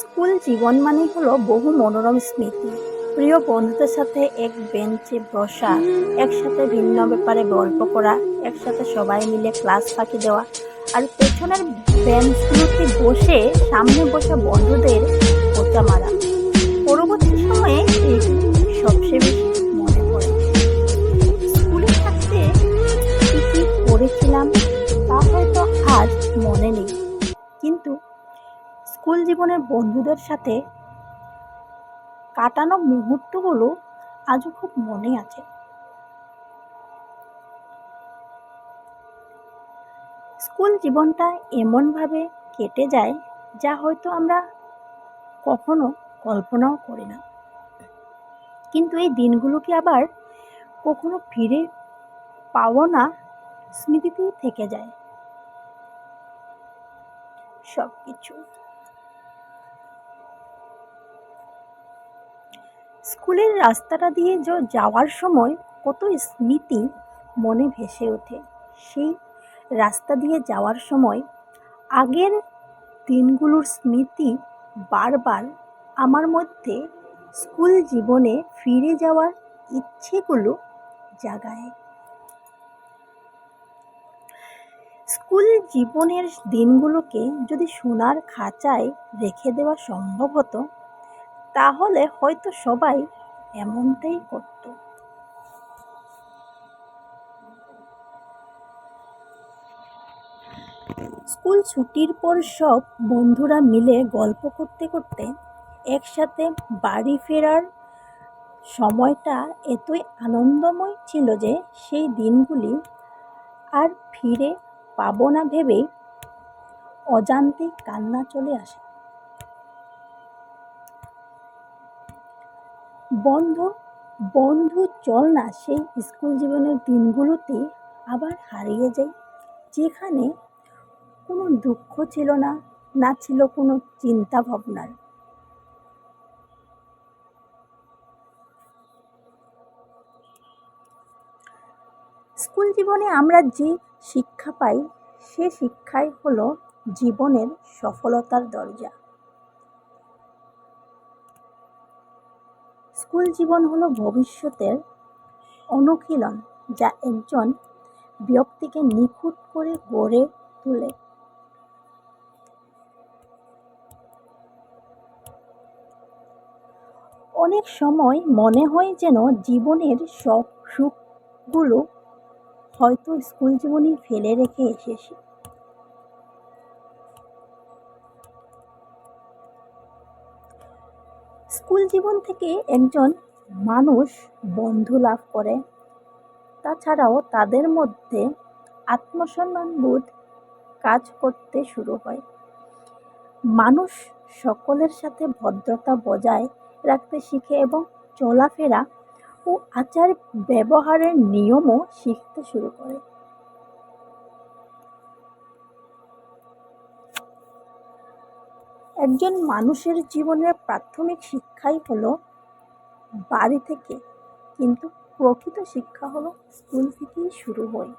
School জীবন মানেই হলো বহু মনোরম স্মৃতি। প্রিয় বন্ধুদের সাথে এক বেঞ্চে বসা, একসাথে ভিন্ন ব্যাপারে গল্প করা, একসাথে সবাই মিলে ক্লাস ফাঁকি দেওয়া আর পেছনের বেঞ্চগুলোতে বসে সামনে বসা বন্ধুদের পোচা মারা। পরবর্তী সময়ে স্কুল জীবনের বন্ধুদের সাথে কাটানো মুহূর্তগুলো আজও খুব মনে আছে। স্কুল জীবনটা এমনভাবে কেটে যায় যা হয়তো আমরা কখনো কল্পনাও করি না। কিন্তু এই দিনগুলোকে আবার কখনো ফিরে পাবো না স্মৃতিতেই থেকে যায়। সব কিছু স্কুলের রাস্তাটা দিয়ে যাওয়ার সময় কত স্মৃতি মনে ভেসে ওঠে। সেই রাস্তা দিয়ে যাওয়ার সময় আগের দিনগুলোর স্মৃতি বারবার আমার মধ্যে স্কুল জীবনে ফিরে যাওয়ার ইচ্ছেগুলো জাগায়। স্কুল জীবনের দিনগুলোকে যদি সোনার খাঁচায় রেখে দেওয়া সম্ভব হতো তাহলে হয়তো সবাই এমনটাই করত। স্কুল ছুটির পর সব বন্ধুরা মিলে গল্প করতে করতে একসাথে বাড়ি ফেরার সময়টা এতই আনন্দময় ছিল যে সেই দিনগুলি আর ফিরে পাবো না ভেবেই অজান্তে কান্না চলে আসে। বন্ধু বন্ধু চল না সেই স্কুল জীবনের দিনগুলোতে আবার হারিয়ে যাই, যেখানে কোনো দুঃখ ছিল না না ছিল কোনো চিন্তা ভাবনার। স্কুল জীবনে আমরা যে শিক্ষা পাই, সে শিক্ষাই হলো জীবনের সফলতার দরজা। স্কুল জীবন হলো ভবিষ্যতের অনুশীলন যা একজন ব্যক্তিকে নিখুঁত করে গড়ে তোলে। অনেক সময় মনে হয় যেন জীবনের সব সুখগুলো হয়তো স্কুল জীবনেই ফেলে রেখে এসেছি। স্কুল জীবন থেকে একজন মানুষ বন্ধু লাভ করে। তাছাড়াও তাদের মধ্যে আত্মসম্মান বোধ কাজ করতে শুরু হয়। মানুষ সকলের সাথে ভদ্রতা বজায় রাখতে শিখে এবং চলাফেরা ও আচার ব্যবহারের নিয়মও শিখতে শুরু করে। একজন মানুষের জীবনের প্রাথমিক শিক্ষাই হলো বাড়ি থেকে, কিন্তু প্রকৃত শিক্ষা হলো স্কুল থেকেই শুরু হয়।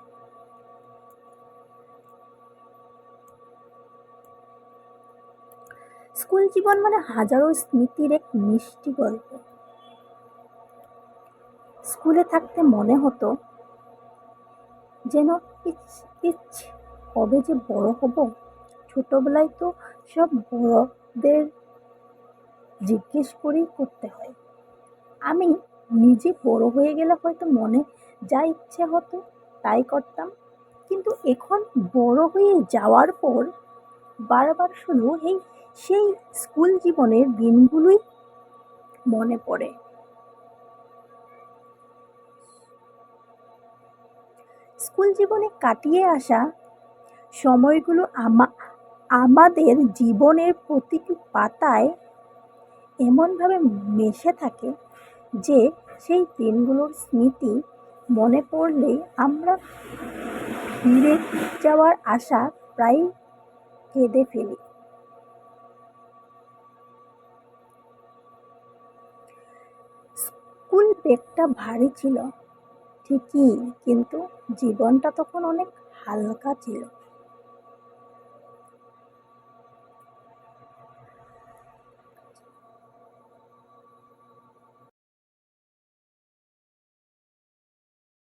স্কুল জীবন মানে হাজারো স্মৃতির এক মিষ্টি গল্প। স্কুলে থাকতে মনে হতো যেন ইচ ইচ, কবে যে বড় হব। ছোটবেলায় তো সব বড়দের জিজ্ঞেস করেই করতে হয়। আমি নিজে বড় হয়ে গেলে হয়তো মনে যা ইচ্ছে হতো তাই করতাম। কিন্তু এখন বড় হয়ে যাওয়ার পর বারবার শুধু এই সেই স্কুল জীবনের দিনগুলোই মনে পড়ে। স্কুল জীবনে কাটিয়ে আসা সময়গুলো আমা আমাদের জীবনের প্রতিটি পাতায় এমনভাবে মিশে থাকে যে সেই দিনগুলোর স্মৃতি মনে পড়লে আমরা ফিরে যাওয়ার আশা প্রায় কেঁদে ফেলি। স্কুল ব্যাগটা ভারী ছিল, ঠিকই, কিন্তু জীবনটা তখন অনেক হালকা ছিল।